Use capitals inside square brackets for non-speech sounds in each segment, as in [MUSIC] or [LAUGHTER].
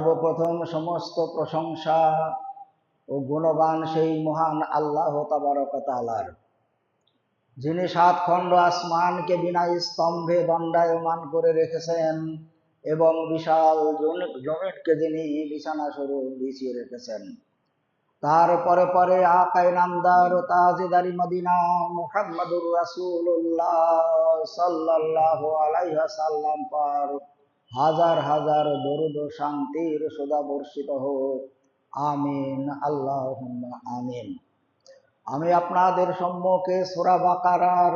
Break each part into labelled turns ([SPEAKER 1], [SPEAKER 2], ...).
[SPEAKER 1] সর্বপ্রথম সমস্ত প্রশংসা ও গুণগান সেই মহান আল্লাহ তাবারকালার যিনি সাত খণ্ড আসমানকে বিনা স্তম্ভে দণ্ডায়মান করে রেখেছেন এবং বিশাল জমি- জমিনকে যিনি বিছানা স্বরূপ বিছিয়ে রেখেছেন। তারপরে পরে আকায় নামদার তাজেদারি মদিনা মুহাম্মদুর রাসূলুল্লাহ সাল্লাল্লাহু আলাইহি সাল্লাম পার হাজার হাজার দরুদ শান্তির সদা বর্ষিত হোক। আমিন আল্লাহ আমিন। আমি আপনাদের সম্মুখে সোরা বাকারার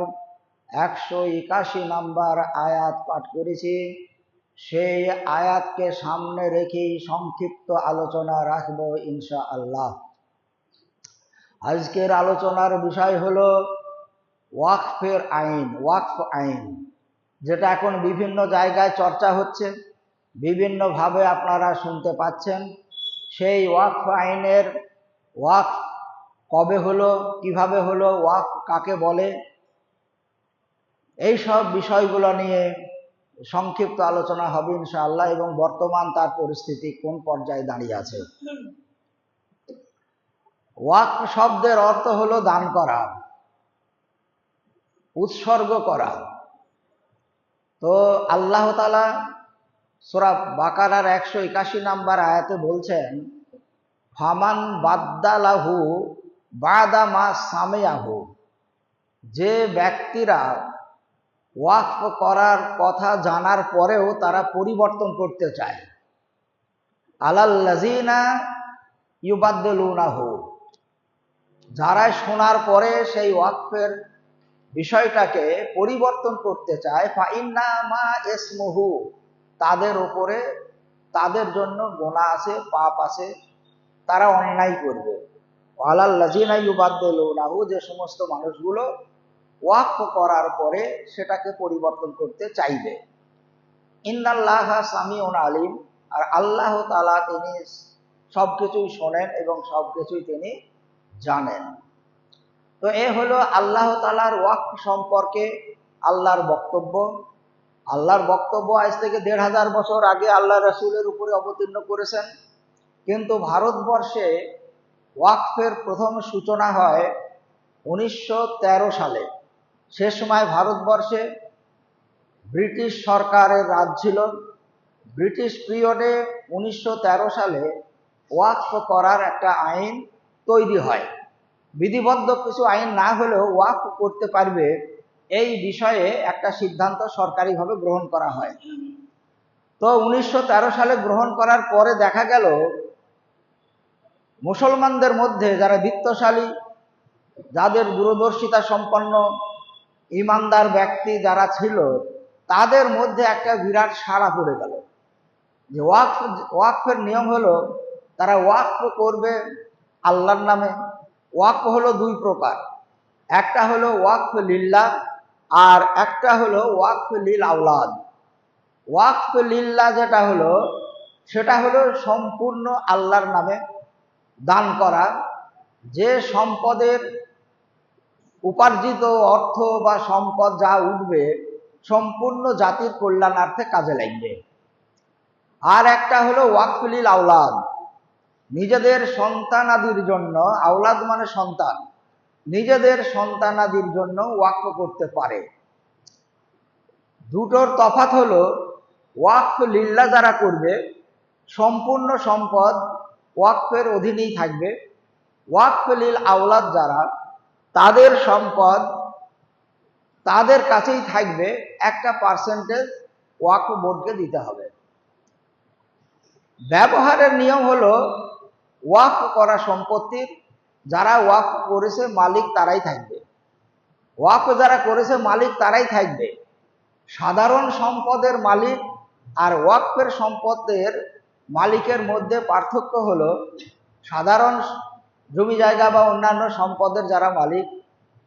[SPEAKER 1] একশো একাশি নাম্বার আয়াত পাঠ করেছি। সেই আয়াতকে সামনে রেখেই সংক্ষিপ্ত আলোচনা রাখব ইনশা আল্লাহ আজকের আলোচনার বিষয় হল ওয়াকফের আইন, ওয়াকফ আইন। যেটা এখন বিভিন্ন জায়গায় চর্চা হচ্ছে, বিভিন্নভাবে আপনারা শুনতে পাচ্ছেন। সেই ওয়াকফ আইনের ওয়াকফ কবে হলো, কীভাবে হলো ওয়াক কাকে বলে, এই সব বিষয়গুলো নিয়ে সংক্ষিপ্ত আলোচনা হবে ইনশাআল্লাহ, এবং বর্তমান তার পরিস্থিতি কোন পর্যায়ে দাঁড়িয়ে আছে। ওয়াক শব্দের অর্থ হলো দান করা, উৎসর্গ করা। তো আল্লাহ তালা সোরা বাকারার একশো একাশি নাম্বার আয়াতে বলছেন, ফামান বাদ্দালাহু বাদা মা সামেয়াহু। যে ব্যক্তিরা ওয়াকফ করার কথা জানার পরেও তারা পরিবর্তন করতে চায়। আলাল্লাজিনা ইউবাদ্দুনাহু যারা শোনার পরে সেই ওয়াকফের বিষয়টাকে পরিবর্তন করতে চায়, ফাইন্না মা এসমহু, তাদের ওপরে তাদের জন্য গোনা আছে, পাপ আছে, তারা অন্যায় করবে। ইউবাদ্দুনাহু যে সমস্ত মানুষগুলো ওয়াকফ করার পরে সেটাকে পরিবর্তন করতে চাইবে। ইন্নাল্লাহ সামিউন আলিম, আর আল্লাহ তালা তিনি সব কিছুই শোনেন এবং সব কিছুই তিনি জানেন। তো এ হলো আল্লাহ তালার ওয়াকফ সম্পর্কে আল্লাহর বক্তব্য। আল্লাহর বক্তব্য আজ থেকে দেড় হাজার বছর আগে আল্লাহ রসুলের উপরে অবতীর্ণ করেছেন। কিন্তু ভারতবর্ষে ওয়াকফের প্রথম সূচনা হয় উনিশশো তেরো সালে। সে সময় ভারতবর্ষে ব্রিটিশ সরকারের রাজ ছিল। ব্রিটিশ পিরিয়ডে উনিশশো তেরো সালে ওয়াকফ করার একটা আইন তৈরি হয়। বিধিবদ্ধ কিছু আইন না হলেও ওয়াক করতে পারবে, এই বিষয়ে একটা সিদ্ধান্ত সরকারিভাবে গ্রহণ করা হয়। তো উনিশশো তেরো সালে গ্রহণ করার পরে দেখা গেল, মুসলমানদের মধ্যে যারা বিত্তশালী, যাদের দূরদর্শিতা সম্পন্ন, ইমানদার ব্যক্তি যারা ছিল, তাদের মধ্যে একটা বিরাট সাড়া পড়ে গেল। যে ওয়াকফ ওয়াকফের নিয়ম হলো, তারা ওয়াকফ করবে আল্লাহর নামে ওয়াকফ হলো দুই প্রকার। একটা হলো ওয়াকফ লিল্লা আর একটা হলো ওয়াকফ লিল আওলাদ। ওয়াকফ লিল্লা যেটা হলো, সেটা হলো সম্পূর্ণ আল্লাহর নামে দান করা। যে সম্পদের উপার্জিত অর্থ বা সম্পদ যা উঠবে, সম্পূর্ণ জাতির কল্যাণার্থে কাজে লাগবে। আর একটা হলো ওয়াকফিলিল আওলাদ। নিজেদের সন্তানাদির জন্য আওলাদ মানে সন্তান। নিজেদের সন্তানাদির জন্য ওয়াকফ করতে পারে। দুটোর তফাত হলো, ওয়াক্ফ লিল্লা যারা করবে, সম্পূর্ণ সম্পদ ওয়াকফের অধীনেই থাকবে। ওয়াকফ লিল আওলাদ যারা, তাদের সম্পদ তাদের কাছেই থাকবে, একটা পার্সেন্টেজ ওয়াকফ বোর্ডকে দিতে হবে। ব্যবহারের নিয়ম হলো ওয়াকফ করা সম্পত্তির যারা ওয়াক করেছে মালিক তারাই থাকবে। ওয়াক যারা করেছে মালিক তারাই থাকবে। সাধারণ সম্পদের মালিক আর ওয়াকফের সম্পদের মালিকের মধ্যে পার্থক্য হলো, সাধারণ জমি জায়গা বা অন্যান্য সম্পদের যারা মালিক,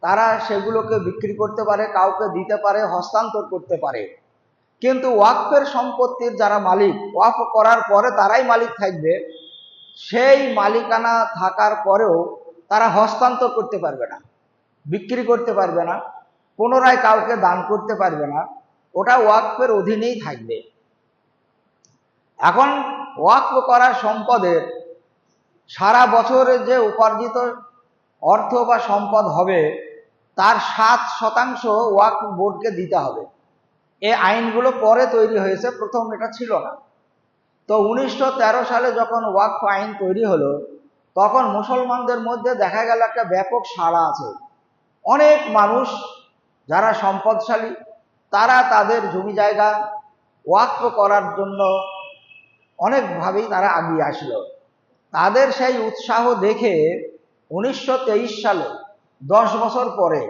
[SPEAKER 1] তারা সেগুলোকে বিক্রি করতে পারে, কাউকে দিতে পারে, হস্তান্তর করতে পারে। কিন্তু ওয়াকফের সম্পত্তির যারা মালিক ওয়াক করার পরে তারাই মালিক থাকবে। সেই মালিকানা থাকার পরেও তারা হস্তান্তর করতে পারবে না, বিক্রি করতে পারবে না, পুনরায় কাউকে দান করতে পারবে না, ওটা ওয়াকফের অধীনেই থাকবে। এখন ওয়াকফ করার সম্পদের সারা বছরে যে উপার্জিত অর্থ বা সম্পদ হবে, তার সাত শতাংশ ওয়াকফ বোর্ডকে দিতে হবে। এই আইনগুলো পরে তৈরি হয়েছে, প্রথম এটা ছিল না। তো উনিশশো তেরো সালে যখন ওয়াকফ আইন তৈরি হলো, তখন মুসলমানদের মধ্যে দেখা গেল একটা ব্যাপক সাড়া আছে। অনেক মানুষ যারা সম্পদশালী, তারা তাদের জমি জায়গা ওয়াকফ করার জন্য অনেকভাবেই তারা আগিয়ে আসলো। তাদের সেই উৎসাহ দেখে উনিশশো তেইশ সালে, দশ বছর পরে,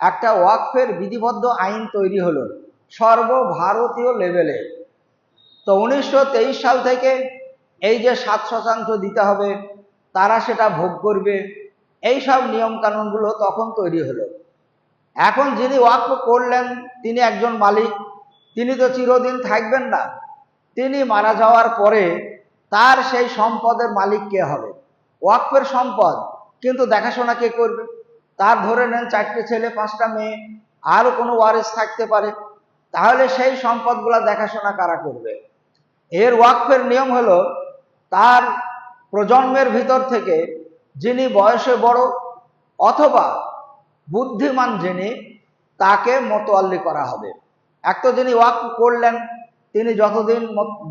[SPEAKER 1] একটা ওয়াকফের বিধিবদ্ধ আইন তৈরি হলো, সর্বভারতীয় লেভেলে। তো উনিশশো তেইশ সাল থেকে এই যে সাত শতাংশ দিতে হবে, তারা সেটা ভোগ করবে। এই সব নিয়ম কানুনগুলো তখন তৈরি হলো। এখন যিনি ওয়াকফ করলেন, তিনি একজন মালিক, তিনি তো চিরদিন থাকবেন না। তিনি মারা যাওয়ার পরে তার সেই সম্পদের মালিক কে হবে? ওয়াকফের সম্পদ, কিন্তু দেখাশোনা কে করবে? তার ধরে নেন চারটে ছেলে, পাঁচটা মেয়ে আরও কোনো ওয়ারিস থাকতে পারে। তাহলে সেই সম্পদগুলো দেখাশোনা কারা করবে? এর ওয়াকফের নিয়ম হলো, তার প্রজন্মের ভিতর থেকে যিনি বয়সে বড় অথবা বুদ্ধিমান যিনি, তাকে মতোয়াল্লি করা হবে। এক তো যিনি ওয়াক করলেন, তিনি যতদিন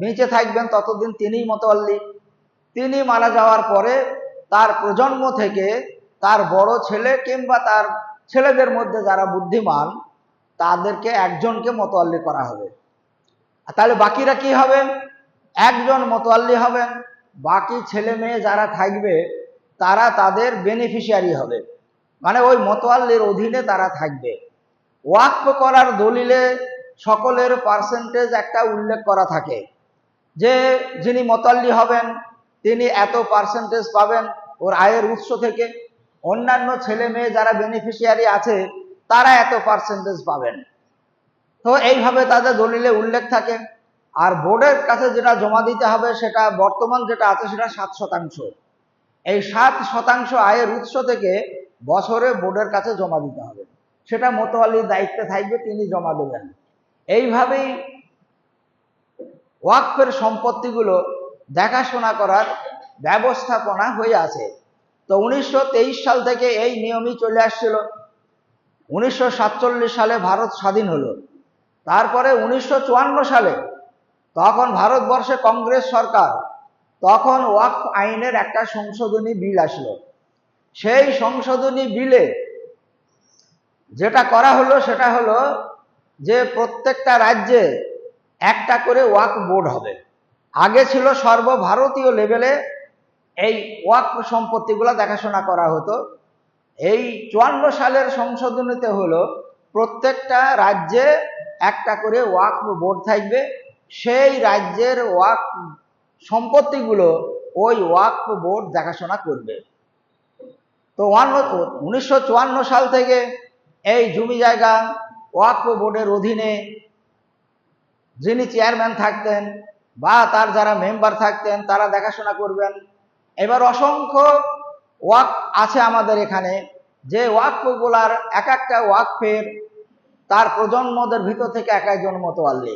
[SPEAKER 1] বেঁচে থাকবেন ততদিন তিনিই মতোয়াল্লি। তিনি মারা যাওয়ার পরে তার প্রজন্ম থেকে তার বড় ছেলে কিংবা তার ছেলেদের মধ্যে যারা বুদ্ধিমান, তাদেরকে একজনকে মতোয়াল্লি করা হবে। তাহলে বাকিরা কি হবে? একজন মতোয়াল্লি হবেন। বাকি ছেলে মেয়ে যারা থাকবে, তারা তাদের বেনিফিশিয়ারি হবে। মানে ওই মতোয়াল্লির অধীনে তারা থাকবে। ওয়াকফ করার দলিলে সকলের পার্সেন্টেজ একটা উল্লেখ করা থাকে। যে যিনি মতোয়াল্লি হবেন, তিনি এত পার্সেন্টেজ পাবেন ওর আয়ের উৎস থেকে। অন্যান্য ছেলে মেয়ে যারা বেনিফিশিয়ারি আছে, তারা এত পার্সেন্টেজ পাবেন। তো এইভাবে তাদের দলিলে উল্লেখ থাকে। আর বোর্ডের কাছে যেটা জমা দিতে হবে, সেটা বর্তমান যেটা আছে, সেটা সাত শতাংশ। এই সাত শতাংশ আয়ের উৎস থেকে বছরে বোর্ডের কাছে জমা দিতে হবে। সেটা মোতোয়ালির দায়িত্বে থাকবে, তিনি জমা দেবেন। এইভাবেই ওয়াকফের সম্পত্তিগুলো দেখাশোনা করার ব্যবস্থাপনা হয়ে আছে। তো উনিশশো তেইশ সাল থেকে এই নিয়মই চলে আসছিল। উনিশশো সাতচল্লিশ সালে ভারত স্বাধীন হলো। তারপরে উনিশশো চুয়ান্ন সালে, তখন ভারতবর্ষে কংগ্রেস সরকার, তখন ওয়াকফ আইনের একটা সংশোধনী বিল আসলো। সেই সংশোধনী বিলে যেটা করা হলো সেটা হলো যে প্রত্যেকটা রাজ্যে একটা করে ওয়াক বোর্ড হবে। আগে ছিল সর্বভারতীয় লেভেলে এই ওয়াক সম্পত্তিগুলো দেখাশোনা করা হতো। এই চুয়ান্ন সালের সংশোধনীতে হলো প্রত্যেকটা রাজ্যে একটা করে ওয়াক বোর্ড থাকবে। সেই রাজ্যের ওয়াক সম্পত্তিগুলো ওই ওয়াক বোর্ড দেখাশোনা করবে। তো ওয়ান উনিশশো সাল থেকে এই জমি জায়গা ওয়াকফ বোর্ডের অধীনে যিনি চেয়ারম্যান থাকতেন বা তার যারা মেম্বার থাকতেন, তারা দেখাশোনা করবেন। এবার অসংখ্য ওয়াক আছে আমাদের এখানে। যে ওয়াকফগুলার এক একটা ওয়াকফের তার প্রজন্মদের ভিতর থেকে এক একজন মতোয়াল্লি।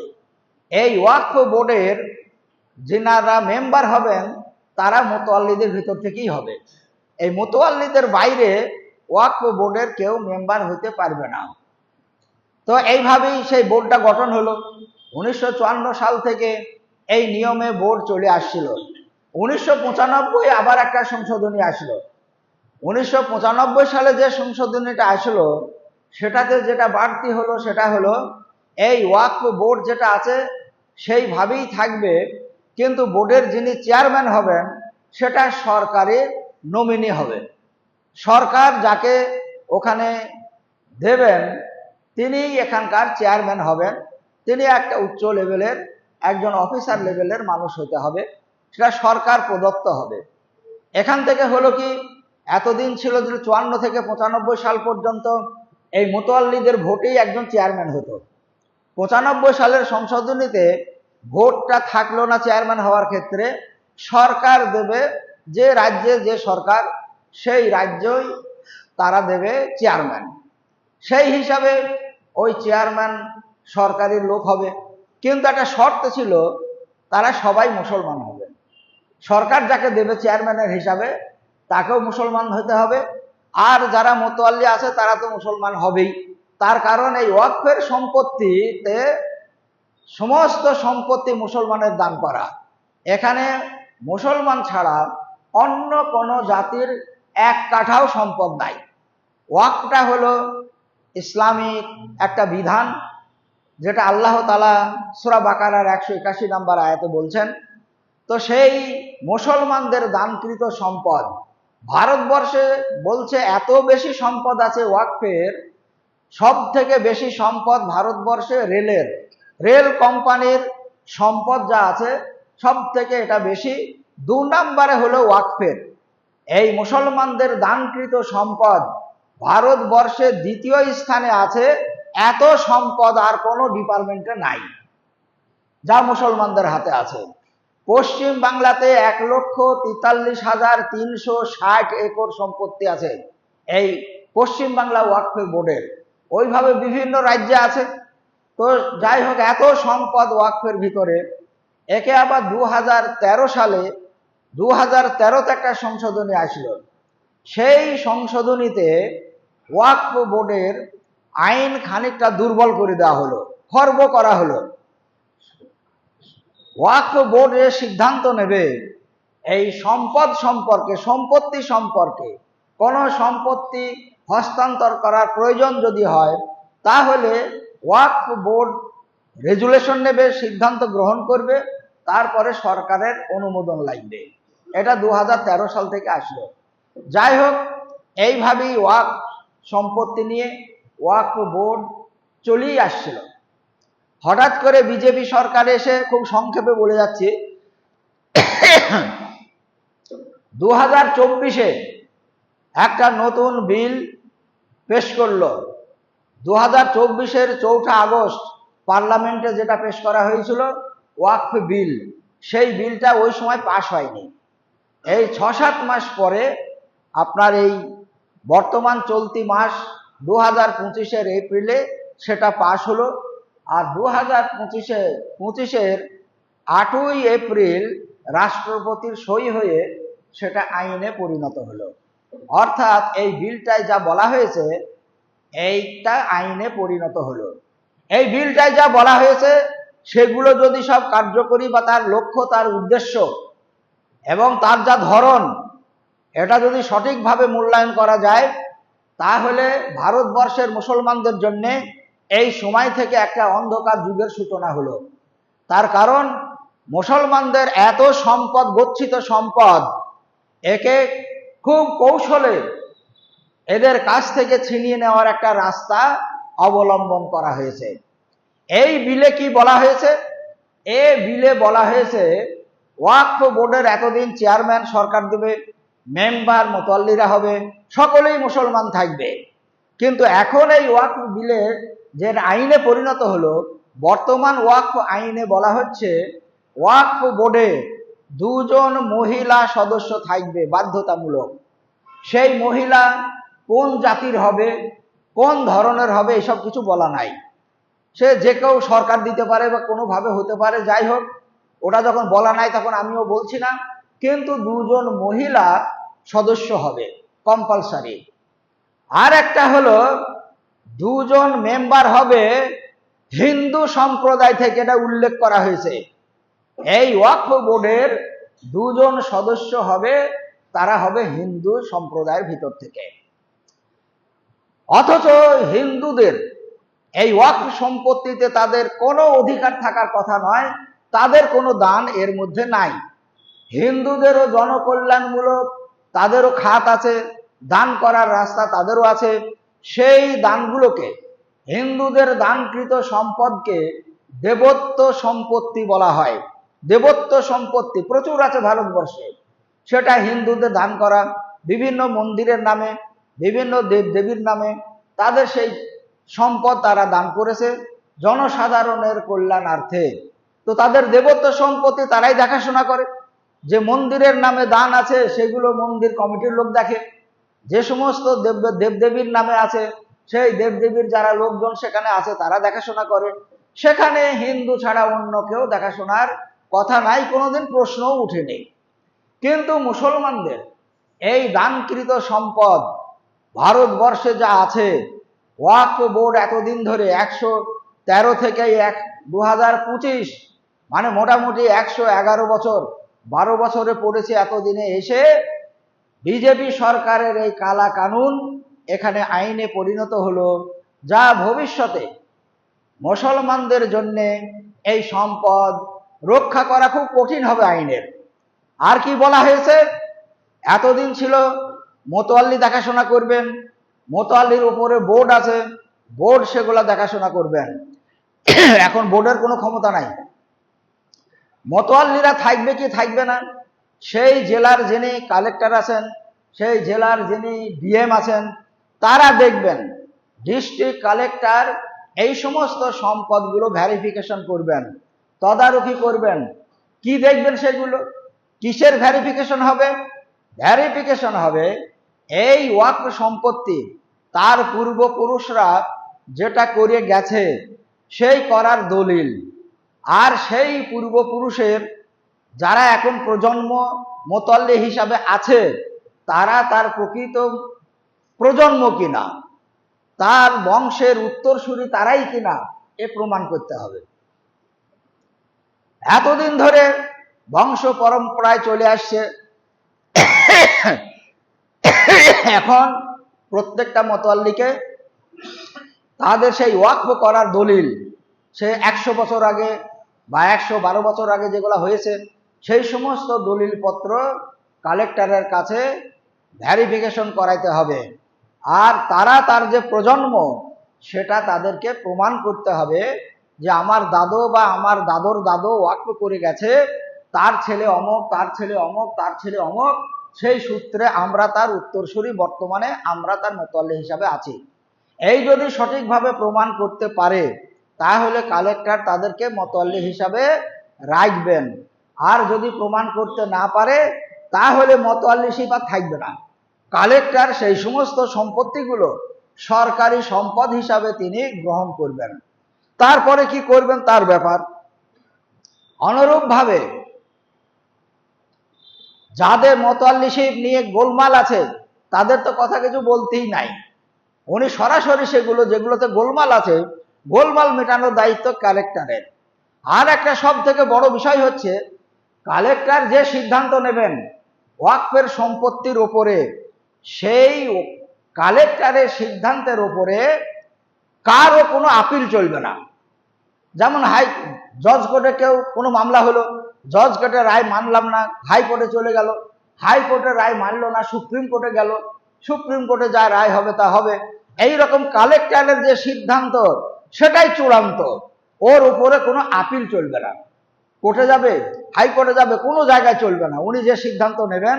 [SPEAKER 1] এই ওয়াকফ বোর্ডের যিনারা মেম্বার হবেন, তারা মোতোয়াল্লিদের ভিতর থেকেই হবে। এই মোতোয়াল্লিদের বাইরে ওয়াকফ বোর্ডের কেউ মেম্বার হতে পারবে না। তো এইভাবেই সেই বোর্ডটা গঠন হলো। উনিশশো চুয়ান্ন সাল থেকে এই নিয়মে বোর্ড চলে আসছিল। উনিশশো পঁচানব্বই আবার একটা সংশোধনী আসলো। উনিশশো পঁচানব্বই সালে যে সংশোধনীটা আসলো সেটাতে যেটা বাড়তি হলো, সেটা হলো এই ওয়াকফ বোর্ড যেটা আছে সেইভাবেই থাকবে। কিন্তু বোর্ডের যিনি চেয়ারম্যান হবেন, সেটা সরকারের নমিনি হবে। সরকার যাকে ওখানে দেবেন তিনি এখানকার চেয়ারম্যান হবেন। তিনি একটা উচ্চ লেভেলের, একজন অফিসার লেভেলের মানুষ হতে হবে। সেটা সরকার প্রদত্ত হবে। এখান থেকে হলো কি, এতদিন ছিল যে চুয়ান্ন থেকে পঁচানব্বই সাল পর্যন্ত এই মোতোয়াল্লিদের ভোটেই একজন চেয়ারম্যান হতো। পঁচানব্বই সালের সংশোধনীতে ভোটটা থাকল না চেয়ারম্যান হওয়ার ক্ষেত্রে, সরকার দেবে, যে রাজ্যে যে সরকার, সেই রাজ্যই তারা দেবে চেয়ারম্যান। সেই হিসাবে ওই চেয়ারম্যান সরকারি লোক হবে। কিন্তু একটা শর্ত ছিল, তারা সবাই মুসলমান হবে। সরকার যাকে দেবে চেয়ারম্যানের হিসাবে, তাকেও মুসলমান হতে হবে। আর যারা মোতোয়াল্লি আছে, তারা তো মুসলমান হবেই। তার কারণ এই ওয়াকফের সম্পত্তিতে সমস্ত সম্পত্তি মুসলমানের দান করা। এখানে মুসলমান ছাড়া অন্য কোনো জাতির এক কাঠাও সম্পদ নাই। ওয়াকটা হলো ইসলামিক একটা বিধান, যেটা আল্লাহ তালা সুরা বাকারার একশো একাশি নাম্বার আয়াতে বলছেন, তো সেই মুসলমানদের দানকৃত সম্পদ ভারতবর্ষে বলছে এত বেশি সম্পদ আছে ওয়াকফের সব থেকে বেশি সম্পদ ভারতবর্ষে রেলের। রেল কোম্পানির সম্পদ যা আছে সব থেকে এটা বেশি, দু নম্বরে হলো ওয়াকফের। এই মুসলমানদের দানকৃত সম্পদ ভারতবর্ষে দ্বিতীয় স্থানে আছে, এত সম্পদ আর কোনো ডিপার্টমেন্টে নাই, যা মুসলমানদের হাতে আছে। পশ্চিম বাংলাতে এক লক্ষ তেতাল্লিশ হাজার তিনশো ষাট একর সম্পত্তি আছে। এই পশ্চিম বাংলা ওয়াকফে বোর্ডের। ওইভাবে বিভিন্ন রাজ্যে আছে। তো যাই হোক, এত সম্পদ ওয়াকফের ভিতরে। একে আবার দু হাজার তেরো সালে দু হাজার তেরোতে একটা সংশোধনী আসলো। সেই সংশোধনীতে ওয়াকফ বোর্ডের আইন খানিকটা দুর্বল করে দেওয়া হলো, খর্ব করা হলো। ওয়াকফ বোর্ড এ সিদ্ধান্ত নেবে, এই সম্পদ সম্পর্কে, সম্পত্তি সম্পর্কে। কোনো সম্পত্তি হস্তান্তর করার প্রয়োজন যদি হয়, তাহলে ওয়াকফ বোর্ড রেজুলেশন নেবে, সিদ্ধান্ত গ্রহণ করবে, তারপরে সরকারের অনুমোদন লাগবে। এটা দু হাজার তেরো সাল থেকে আসলো। যাই হোক, এইভাবেই ওয়াক সম্পত্তি নিয়ে ওয়াক বোর্ড চলেই আসছিল। হঠাৎ করে বিজেপি সরকার এসে খুব সংক্ষেপে বলে যাচ্ছে দু হাজার চব্বিশে একটা নতুন বিল পেশ করল। দু হাজার চব্বিশের চৌঠা আগস্ট পার্লামেন্টে যেটা পেশ করা হয়েছিল, ওয়াকফ বিল, সেই বিলটা ওই সময় পাশ হয়নি। এই ছ সাত মাস পরে আপনার এই বর্তমান চলতি মাস দু হাজার পঁচিশের এপ্রিলে সেটা পাশ হলো। আর দু হাজার পঁচিশে, পঁচিশের আটই এপ্রিল রাষ্ট্রপতির সই হয়ে সেটা আইনে পরিণত হলো। অর্থাৎ এই বিলটায় যা বলা হয়েছে, এইটা আইনে পরিণত হলো। এই বিলটায় যা বলা হয়েছে, সেগুলো যদি সব কার্যকরী বা তার লক্ষ্য, তার উদ্দেশ্য এবং তার যা ধরন, এটা যদি সঠিকভাবে মূল্যায়ন করা যায়, তাহলে ভারতবর্ষের মুসলমানদের জন্যে এই সময় থেকে একটা অন্ধকার যুগের সূচনা হলো। তার কারণ, মুসলমানদের এত সম্পদ, গচ্ছিত সম্পদ, একে খুব কৌশলে এদের কাছ থেকে ছিনিয়ে নেওয়ার একটা রাস্তা অবলম্বন করা হয়েছে। এই বিলে কি বলা হয়েছে? এ বিলে বলা হয়েছে, ওয়াকফ বোর্ডের এতদিন চেয়ারম্যান সরকার দেবে, মেম্বার মোতাল্লিরা হবে, সকলেই মুসলমান থাকবে। কিন্তু এখন এই ওয়াকফ বিলে যে আইনে পরিণত হলো, বর্তমান ওয়াকফ আইনে বলা হচ্ছে, ওয়াকফ বোর্ডে দুজন মহিলা সদস্য থাকবে বাধ্যতামূলক। সেই মহিলা কোন জাতির হবে, কোন ধরনের হবে, এসব কিছু বলা নাই। সে যে কেউ সরকার দিতে পারে বা কোনোভাবে হতে পারে, যাই হোক, ওটা যখন বলা নাই তখন আমিও বলছি না, কিন্তু দুজন মহিলা সদস্য হবে কম্পালসারি আর একটা হলো দুজন মেম্বার হবে হিন্দু সম্প্রদায় থেকে, এটা উল্লেখ করা হয়েছে। এই ওয়াকফ বোর্ডের দুজন সদস্য হবে, তারা হবে হিন্দু সম্প্রদায়ের ভিতর থেকে। অথচ হিন্দুদের এই ওয়াকফ সম্পত্তিতে তাদের কোনো অধিকার থাকার কথা নয়, তাদের কোনো দান এর মধ্যে নাই। হিন্দুদেরও জনকল্যাণমূলক তাদেরও খাত আছে, দান করার রাস্তা তাদেরও আছে সেই দানগুলোকে হিন্দুদের দানকৃত সম্পদকে দেবত্ব সম্পত্তি বলা হয়। দেবত্ব সম্পত্তি প্রচুর আছে ভারতবর্ষে। সেটা হিন্দুদের দান করা, বিভিন্ন মন্দিরের নামে, বিভিন্ন দেব দেবীর নামে তাদের সেই সম্পদ তারা দান করেছে জনসাধারণের কল্যাণার্থে। তো তাদের দেবত্ব সম্পত্তি তারাই দেখাশোনা করে। যে মন্দিরের নামে দান আছে, সেগুলো মন্দির কমিটির লোক দেখে। যে সমস্ত দেব, দেবদেবীর নামে আছে, সেই দেবদেবীর যারা লোকজন সেখানে আছে, তারা দেখাশোনা করে। সেখানে হিন্দু ছাড়া অন্য কেউ দেখাশোনার কথা নাই, কোনোদিন প্রশ্নও উঠেনি। কিন্তু মুসলমানদের এই দানকৃত সম্পদ ভারতবর্ষে যা আছে, ওয়াকফ বোর্ড এতদিন ধরে একশো তেরো থেকে এক দু মানে মোটামুটি একশো এগারো বছর, বারো বছরে পড়েছে এতদিনে এসে বিজেপি সরকারের এই কালা কানুন এখানে আইনে পরিণত হলো, যা ভবিষ্যতে মুসলমানদের জন্য এই সম্পদ রক্ষা করা খুব কঠিন হবে আইনের। আর কি বলা হয়েছে? এতদিন ছিল, মোতোয়াল্লি দেখাশোনা করবেন, মোতোয়াল্লির উপরে বোর্ড আছে, বোর্ড সেগুলো দেখাশোনা করবেন। এখন বোর্ডের কোনো ক্ষমতা নাই। মোতোয়াল্লিরা থাকবে কি থাকবে না? সেই জেলার যিনি কালেক্টর আছেন, সেই জেলার যিনি ডিএম আছেন, তারা দেখবেন ডিস্ট্রিক্ট কালেক্টর এই সমস্ত সম্পদগুলো ভ্যারিফিকেশন করবেন, তদারকি করবেন। কি দেখবেন সেগুলো? কিসের ভ্যারিফিকেশন হবে? ভ্যারিফিকেশন হবে এই ওয়াক সম্পত্তি, তার পূর্বপুরুষরা যেটা করে গেছে, সেই করার দলিল। আর সেই পূর্বপুরুষের যারা এখন প্রজন্ম মোতল্লি হিসাবে আছে, তারা তার প্রকৃত প্রজন্ম কিনা, তার বংশের উত্তরসূরি তারাই কিনা, এ প্রমাণ করতে হবে। এতদিন ধরে বংশ পরম্পরায় চলে আসছে। এখন প্রত্যেকটা মতোয়াল্লিকে তাদের সেই ওয়াকফ করার দলিল, সে একশো বছর আগে বা একশো বারো বছর আগে যেগুলো হয়েছে সেই সমস্ত দলিলপত্র কালেক্টরের কাছে ভ্যারিফিকেশন করাইতে হবে। আর তারা তার যে প্রজন্ম, সেটা তাদেরকে প্রমাণ করতে হবে যে আমার দাদু বা আমার দাদর দাদু ওয়াকফ করে গেছে, তার ছেলে অমক, তার ছেলে অমক, তার ছেলে অমক, সেই সূত্রে আমরা তার উত্তরসূরি বর্তমানে আমরা তার মোতাল্লি হিসাবে আছি। এই যদি সঠিকভাবে প্রমাণ করতে পারে, তাহলে কালেক্টর তাদেরকে মোতাল্লি হিসাবে রাখবেন। আর যদি প্রমাণ করতে না পারে, তাহলে মোতাল্লি সিপা থাকবে না। কালেক্টর সেই সমস্ত সম্পত্তিগুলো সরকারি সম্পদ হিসাবে তিনি গ্রহণ করবেন। তারপরে কি করবেন তার ব্যাপার? অনুরূপভাবে যাদের মোতাল্লি শিব নিয়ে গোলমাল আছে, তাদের তো কথা কিছু বলতেই নাই। উনি সরাসরি সেগুলো, যেগুলোতে গোলমাল আছে, গোলমাল মেটানোর দায়িত্ব কালেক্টরের। আর একটা সব থেকে বড় বিষয় হচ্ছে কালেক্টর যে সিদ্ধান্ত নেবেন, ওয়াকফের সম্পত্তির ওপরে সেই কালেক্টরের সিদ্ধান্তের ওপরে কারও কোনো আপিল চলবে না। যেমন হাই, জজ কোর্টে কেউ কোনো মামলা হলো, জজ কোর্টে রায় মানলাম না হাইকোর্টে চলে গেল হাইকোর্টে রায় মানলো না, সুপ্রিম কোর্টে গেল, সুপ্রিম কোর্টে যা রায় হবে তা হবে। এই রকম কালেক্টরের যে সিদ্ধান্ত, সেটাই চূড়ান্ত। ওর উপরে কোনো আপিল চলবে না। কোর্টে যাবে হাইকোর্টে যাবে, কোনো জায়গায় চলবে না। উনি যে সিদ্ধান্ত নেবেন,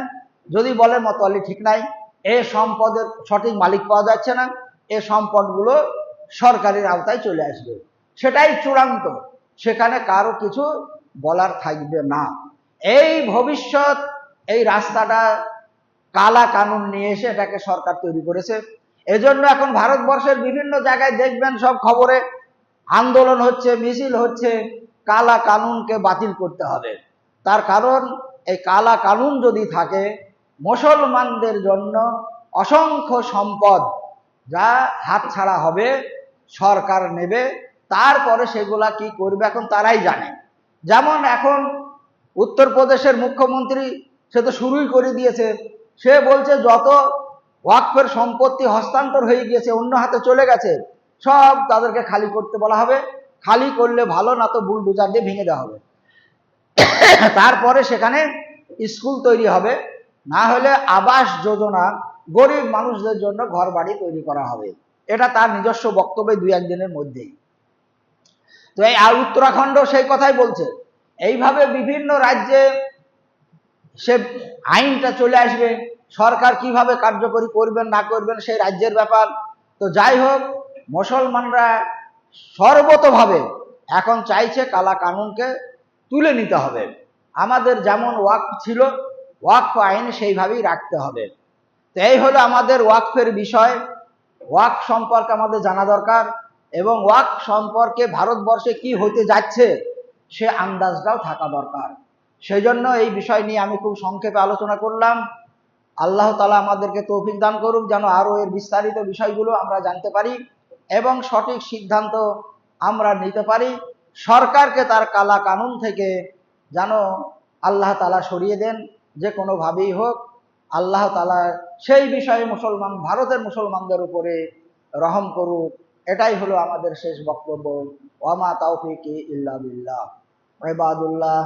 [SPEAKER 1] যদি বলেন মতোয়ালি ঠিক নাই, এ সম্পদের সঠিক মালিক পাওয়া যাচ্ছে না, এ সম্পদগুলো সরকারের আওতায় চলে আসবে। সেটাই চূড়ান্ত। সেখানে কারও কিছু বলার থাকবে না। এই ভবিষ্যৎ, এই রাস্তাটা কালা কানুন নিয়ে এসে এটাকে সরকার তৈরি করেছে। এজন্য এখন ভারতবর্ষের বিভিন্ন জায়গায় দেখবেন সব খবরে, আন্দোলন হচ্ছে, মিছিল হচ্ছে কালা কানুনকে বাতিল করতে হবে। তার কারণ, এই কালা কানুন যদি থাকে, মুসলমানদের জন্য অসংখ্য সম্পদ যা হাতছাড়া হবে, সরকার নেবে, তারপরে সেগুলা কি করবে এখন তারাই জানে। যেমন এখন উত্তরপ্রদেশের মুখ্যমন্ত্রী, সে তো শুরুই করে দিয়েছে। সে বলছে, যত ওয়াকফের সম্পত্তি হস্তান্তর হয়ে গিয়েছে, অন্য হাতে চলে গেছে, সব তাদেরকে খালি করতে বলা হবে। খালি করলে ভালো, না তো বুলডোজার দিয়ে ভেঙে দেওয়া হবে। [COUGHS] তারপরে সেখানে স্কুল তৈরি হবে। না হলে আবাস যোজনা গরিব মানুষদের জন্য ঘর বাড়ি তৈরি করা হবে। এটা তার নিজস্ব বক্তব্যে দুই একদিনের মধ্যেই। তো এই আর উত্তরাখণ্ড সেই কথাই বলছে। এইভাবে বিভিন্ন রাজ্যে সে আইনটা চলে আসবে। সরকার কীভাবে কার্যকরী করবেন, না করবেন, সেই রাজ্যের ব্যাপার। তো যাই হোক, মুসলমানরা সর্বতভাবে এখন চাইছে কালা কানুনকে তুলে নিতে হবে। আমাদের যেমন ওয়াকফ ছিল, ওয়াকফ আইন সেইভাবেই রাখতে হবে। তো এই হলো আমাদের ওয়াকফের বিষয়। ওয়াকফ সম্পর্কে আমাদের জানা দরকার এবং ওয়াকফ সম্পর্কে ভারতবর্ষে কি হতে যাচ্ছে সে আন্দাজটাও থাকা দরকার। সেই জন্য এই বিষয় নিয়ে আমি খুব সংক্ষেপে আলোচনা করলাম। আল্লাহ তালা আমাদেরকে তৌফিক দান করুক যেন আরও এর বিস্তারিত বিষয়গুলো আমরা জানতে পারি। এবং সঠিক সিদ্ধান্ত আমরা নিতে পারি। সরকারকে তার কালা কানুন থেকে যেন আল্লাহ তালা সরিয়ে দেন, যে কোনোভাবেই হোক, আল্লাহ তালা সেই বিষয়ে মুসলমান, ভারতের মুসলমানদের উপরে রহম করুক। এটাই হলো আমাদের শেষ বক্তব্য। ওয়ামা তাওফিক ইল্লা বিল্লাহ। ইবাদুল্লাহ।